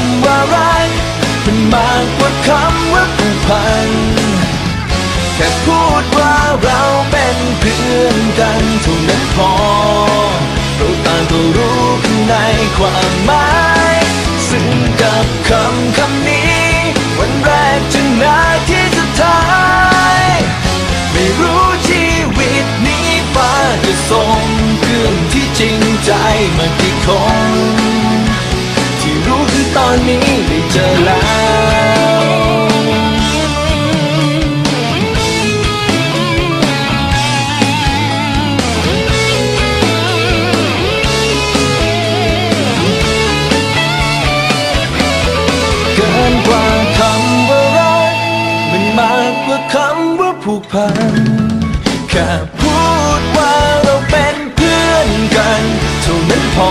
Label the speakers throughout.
Speaker 1: ำว่ารักมันมากกว่าคำว่าผูกพัน แค่พูดว่าเราเป็นเพื่อนกันเท่านั้นพอเราต่างก็รู้กันในความหมาย อนนี้ได้เจอแล้วเกินกว่าคำว่ารักมันมากกว่าคำว่าผูกพันแค่พูดว่าเราเป็นเพื่อนกันเท่านั้นพอ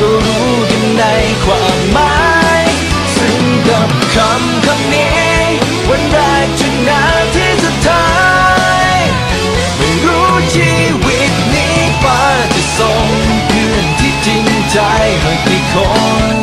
Speaker 1: ก็รู้กันในความหมายซึ่งกับคำคำนี้ วันแรกจนนาทีสุดท้าย ไม่รู้ชีวิตนี้ฟ้าจะส่งเพื่อนที่จริงใจให้กี่คน